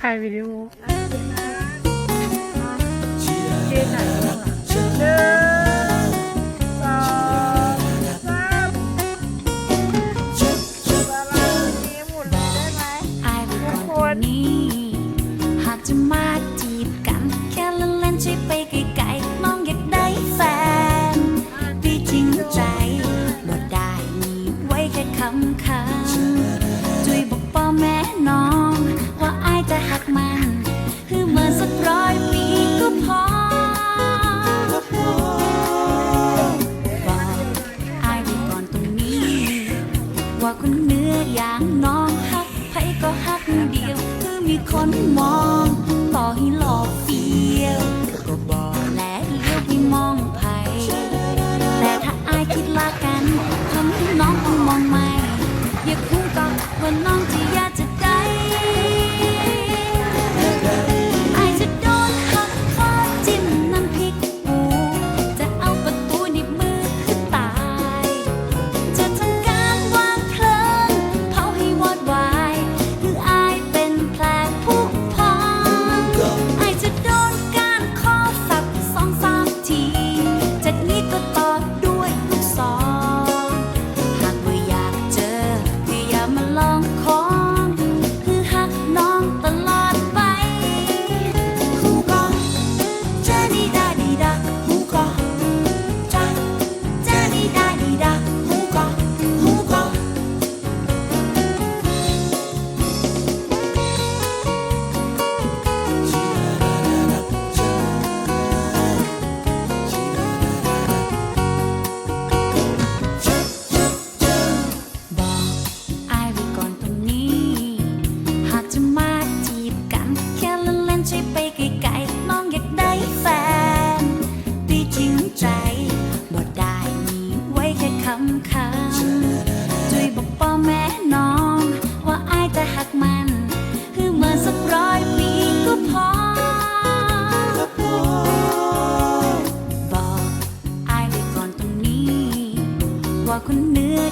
ถ่ายวิดีโอเจ๊ไหนหนึ่งสองสามเนหมุเลยได้ไหมทุกคน ว่าคุณเนื้ออย่างน้องฮักไผก็ฮักเดียวคือมีคนมองต่อให้หลอกเปียวก็บอกแล้วเลี้ยวไปมองไผแต่ถ้าอายคิดลากันคำที่น้องต้องมองไม่อย่าคู่กับว่าน้อง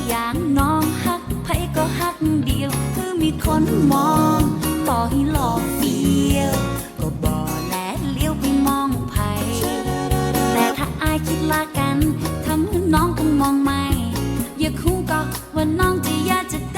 อย่างน้องฮักไผก็ฮักเดียว คือมีคนมองต่อให้หลอกเดียว ก็บอแลเลี้ยวไปมองไผแต่ถ้าอายคิดลากันทำให้น้องคงมองไม่ อยากคู่ก็ว่าน้องจะยาจะ